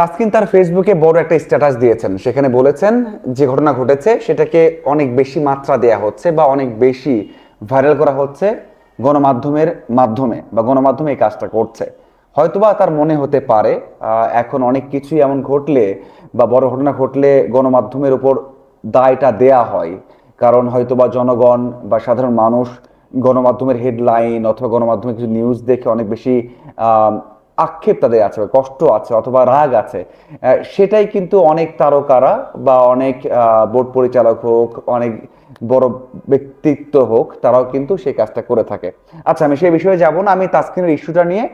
তাসকিন তার ফেসবুকে বড় একটা স্ট্যাটাস দিয়েছেন। সেখানে বলেছেন, যে ঘটনা ঘটেছে, সেটাকে অনেক বেশি মাত্রা দেয়া হচ্ছে বা অনেক বেশি ভাইরাল করা হচ্ছে গণমাধ্যমের মাধ্যমে বা গণমাধ্যমে এই কাজটা করছে। হয়তোবা তার মনে হতে পারে এখন অনেক কিছুই এমন ঘটলে বা বড় ঘটনা ঘটলে গণমাধ্যমের উপর দায়টা দেয়া হয়। কারণ হয়তোবা জনগণ বা সাধারণ মানুষ গণমাধ্যমের হেডলাইন অথবা গণমাধ্যমের কিছু নিউজ দেখে অনেক বেশি আক্ষেপ তাদের আছে কষ্ট আছে অথবা রাগ আছে। সেটাই কিন্তু অনেক তারকারা বা অনেক বোর্ড পরিচালক হোক, অনেক বড় ব্যক্তিত্ব হোক, তারাও কিন্তু সেই কাজটা করে থাকে। আচ্ছা আমি সেই বিষয়ে যাব না। আমি তাসকিনের ইস্যুটা নিয়ে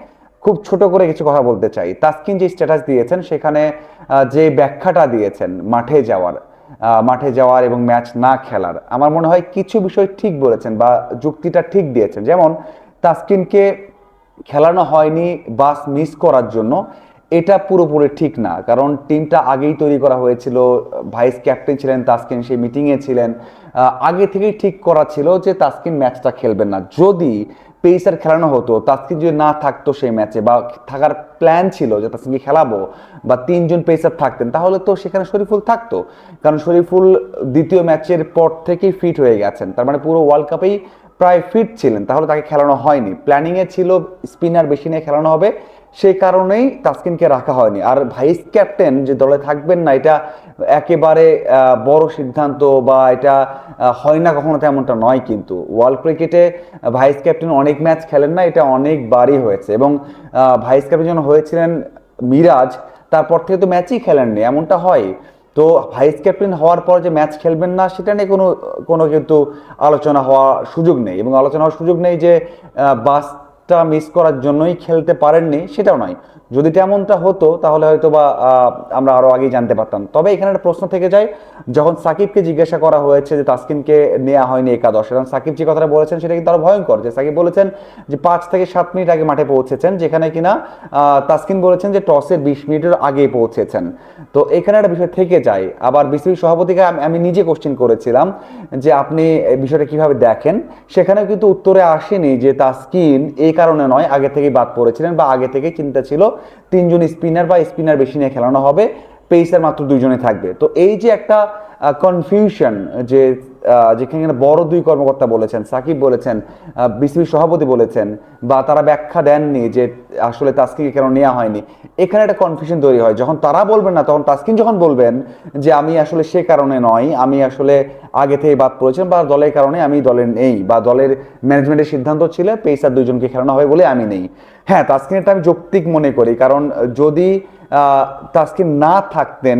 খুব ছোট করে কিছু কথা বলতে চাই। তাসকিন যে স্ট্যাটাস দিয়েছেন, সেখানে যে ব্যাখ্যাটা দিয়েছেন মাঠে যাওয়ার মাঠে যাওয়ার এবং ম্যাচ না খেলার, আমার মনে হয় কিছু বিষয় ঠিক বলেছেন বা যুক্তিটা ঠিক দিয়েছেন। যেমন, তাসকিনকে খেলানো হয়নি, বাস মিস করার জন্য। এটা পুরোপুরি ঠিক না, কারণ টিমটা আগেই তৈরি করা হয়েছিল ভাইস ক্যাপ্টেন ছিলেন তাসকিন, সেই মিটিংয়ে ছিলেন। আগে থেকেই ঠিক করা ছিল যে তাসকিন ম্যাচটা খেলবেন না। যদি পেসার খেলানো হতো, তাসকিন যদি না থাকতো সেই ম্যাচে বা থাকার প্ল্যান ছিল যে তাসকিনকে খেলাবো, বা তিনজন পেসার থাকতেন, তাহলে তো সেখানে শরীফুল থাকতো। কারণ শরীফুল দ্বিতীয় ম্যাচের পর থেকেই ফিট হয়ে গেছেন। তার মানে পুরো ওয়ার্ল্ড কাপেই প্রায় ফিট ছিলেন, তাহলে তাকে খেলানো হয়নি। প্ল্যানিংয়ে ছিল স্পিনার বেশি নিয়ে খেলানো হবে, সেই কারণেই তাসকিনকে রাখা হয়নি। আর ভাইস ক্যাপ্টেন যে দলে থাকবেন না, এটা একেবারে বড় সিদ্ধান্ত বা এটা হয় না কখনো তেমনটা নয় কিন্তু। ওয়ার্ল্ড ক্রিকেটে ভাইস ক্যাপ্টেন অনেক ম্যাচ খেলেন না, এটা অনেকবারই হয়েছে। এবং ভাইস ক্যাপ্টেন যখন হয়েছিলেন মিরাজ, তারপর থেকে তো ম্যাচই খেলেননি, এমনটা হয়। তো ভাইস ক্যাপ্টেন হওয়ার পর যে ম্যাচ খেলবেন না, সেটা নিয়ে কোনো কোনো কিন্তু আলোচনা হওয়া সুযোগ নেই এবং আলোচনা হওয়ার সুযোগ নেই যে বাসটা মিস করার জন্যই খেলতে পারেননি, সেটাও নয়। যদি তেমনটা হতো, তাহলে হয়তো বা আমরা আরও আগেই জানতে পারতাম। তবে এখানে একটা প্রশ্ন থেকে যায়, যখন সাকিবকে জিজ্ঞাসা করা হয়েছে যে তাসকিনকে নেওয়া হয়নি একাদশ, এবং সাকিব যে কথাটা বলেছেন সেটা কিন্তু আরও ভয়ঙ্কর, যে সাকিব বলেছেন যে পাঁচ থেকে সাত মিনিট আগে মাঠে পৌঁছেছেন, যেখানে কিনা তাসকিন বলেছেন যে টসের বিশ মিনিটের আগে পৌঁছেছেন। তো এখানে একটা বিষয় থেকে যায়। আবার বিসিবি সভাপতিকে আমি- নিজে কোশ্চেন করেছিলাম যে আপনি বিষয়টা কীভাবে দেখেন? সেখানে কিন্তু উত্তরে আসেনি যে তাসকিন এই কারণে নয়, আগে থেকেই বাদ পড়েছিলেন বা আগে থেকে চিন্তা ছিল তিনজন স্পিনার বা স্পিনার বেশি নিয়ে খেলানো হবে পেসার মাত্র দুইজনে থাকবে। তো এই যে একটা কনফিউশন যে যেখানে বড় দুই কর্মকর্তা বলেছেন, সাকিব বলেছেন বিসিবি সভাপতি বলেছেন, বা তারা ব্যাখ্যা দেননি যে আসলে তাস্কিনকে কেন নেওয়া হয়নি। এখানে একটা কনফিউশন তৈরি হয়। যখন তারা বলবেন না, তখন তাস্কিন যখন বলবেন যে আমি আসলে সে কারণে নয়, আমি আসলে আগে থেকে বাদ পড়েছেন বা দলের কারণে আমি দলে নেই, বা দলের ম্যানেজমেন্টের সিদ্ধান্ত ছিল পেসার দুইজনকে খেলানো হবে বলে আমি নেই। হ্যাঁ তাস্কিনটা আমি যৌক্তিক মনে করি, কারণ যদি তাস্কিন না থাকতেন,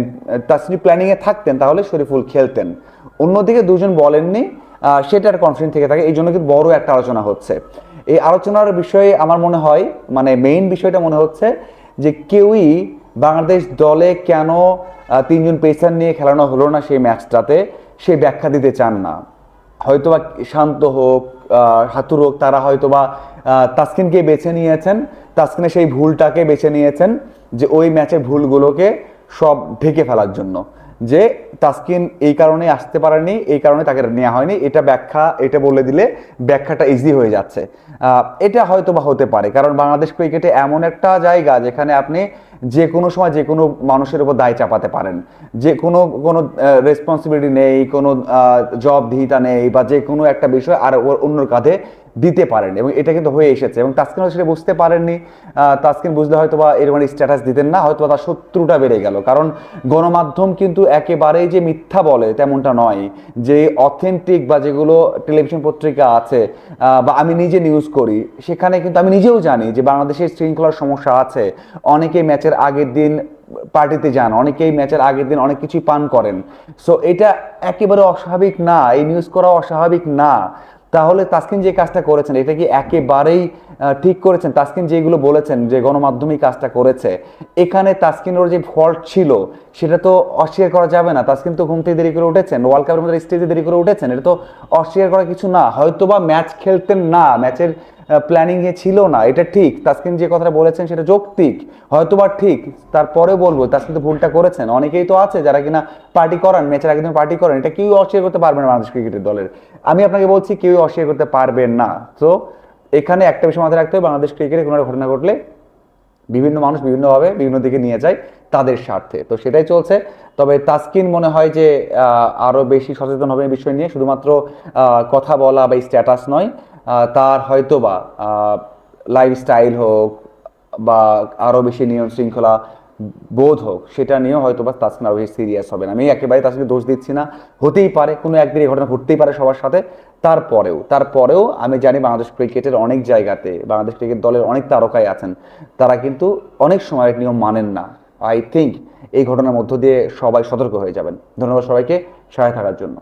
তাসকিন প্ল্যানিংয়ে থাকতেন, তাহলে শরীফুল খেলতেন। অন্যদিকে দুজন বলেননি সেটার কনফিডেন্স থেকে থাকে এই জন্য কিন্তু বড় একটা আলোচনা হচ্ছে। এই আলোচনার বিষয়ে আমার মনে হয় মানে মেইন বিষয়টা মনে হচ্ছে যে কেউই বাংলাদেশ দলে কেন তিনজন পেসার নিয়ে খেলানো হলো না সেই ম্যাচটাতে সে ব্যাখ্যা দিতে চান না। হয়তোবা শান্ত হোক হাতুর হোক, তারা হয়তোবা তাসকিনকে বেছে নিয়েছেন, তাসকিনের সেই ভুলটাকে বেছে নিয়েছেন যে ওই ম্যাচের ভুলগুলোকে সব ঢেকে ফেলার জন্য। যে তাসকিন এই কারণে আসতে পারেনি, এই কারণে তাকে নেওয়া হয়নি। এটা ব্যাখ্যা, এটা বলে দিলে ব্যাখ্যাটা ইজি হয়ে যাচ্ছে। এটা হয়তো বা হতে পারে, কারণ বাংলাদেশ ক্রিকেটে এমন একটা জায়গা যেখানে আপনি যে কোনো সময় যে কোনো মানুষের উপর দায় চাপাতে পারেন। যে কোনো কোনো রেসপন্সিবিলিটি নেই, কোনো জবাবদিহিতা নেই বা যে কোনো একটা বিষয় আর ওর অন্যর কাঁধে দিতে পারেন এবং এটা কিন্তু হয়ে এসেছে এবং তাসকিন সেটা বুঝতে পারেননি। তাসকিন বুঝলে হয়তো বা এরকম স্ট্যাটাস দিতেন না হয়তো তার শত্রুটা বেড়ে গেল। কারণ গণমাধ্যম কিন্তু একেবারেই যে মিথ্যা বলে তেমনটা নয়, যে অথেন্টিক বা যেগুলো টেলিভিশন পত্রিকা আছে বা আমি নিজে নিউজ করি, সেখানে কিন্তু আমি নিজেও জানি যে বাংলাদেশের শৃঙ্খলার সমস্যা আছে। অনেকে ম্যাচের আগের দিন পার্টিতে যান, অনেকেই ম্যাচের আগের দিন অনেক কিছুই পান করেন। সো এটা একেবারে অস্বাভাবিক না, এই নিউজ করা অস্বাভাবিক না। তাহলে তাসকিন যে কাজটা করেছেন, এটা কি একেবারেই ঠিক করেছেন? তাসকিন যেগুলো বলেছেন, যে গণমাধ্যমে কাজটা করেছে, এখানে তাসকিনের যে ফল্ট ছিল, সেটা তো অস্বীকার করা যাবে না। তাসকিন তো ঘুম থেকে দেরি করে উঠেছেন ওয়ার্ল্ড কাপের মধ্যে স্টেজে দেরি করে উঠেছেন, এটা তো অস্বীকার করা কিছু না। হয়তো বা ম্যাচ খেলতেন না ম্যাচের প্ল্যানিং এ ছিল না এটা ঠিক। তাসকিন যে কথাটা বলেছেন সেটা যৌক্তিক হয়তোবা ঠিক। তারপরে বলব তাসকিন তো ভুলটা করেছেন। অনেকেই তো আছে যারা কিনা পার্টি করান ম্যাচের দিন পার্টি করেন এটা কেউ অস্বীকার করতে পারবে না বাংলাদেশ ক্রিকেটের দলের। আমি আপনাকে বলছি কেউ অস্বীকার করতে পারবেন না। তো এখানে একটা বিষয় মাথায় রাখতে হবে বাংলাদেশ ক্রিকেটে কোনো ঘটনা ঘটলে বিভিন্ন মানুষ বিভিন্নভাবে বিভিন্ন দিকে নিয়ে যায় তাদের স্বার্থে। তো সেটাই চলছে। তবে তাসকিন মনে হয় যে আহ, আরও বেশি সচেতন হবে এই বিষয় নিয়ে। শুধুমাত্র কথা বলা বা স্ট্যাটাস নয়। তার হয়তোবা লাইফস্টাইল হোক বা আরও বেশি নিয়ম শৃঙ্খলা বোধ হোক, সেটা নিয়েও হয়তো বা তাসকিন আরও বেশি সিরিয়াস হবে না। আমি একেবারে তাসকিনকে দোষ দিচ্ছি না, হতেই পারে, কোনো একদিন এই ঘটনা ঘটতেই পারে সবার সাথে। তারপরেও তারপরেও আমি জানি বাংলাদেশ ক্রিকেটের অনেক জায়গাতে, বাংলাদেশ ক্রিকেট দলের অনেক তারকাই আছেন, তারা কিন্তু অনেক সময় নিয়ম মানেন না। আই থিঙ্ক এই ঘটনার মধ্য দিয়ে সবাই সতর্ক হয়ে যাবেন। ধন্যবাদ সবাইকে, সহায় থাকার জন্য।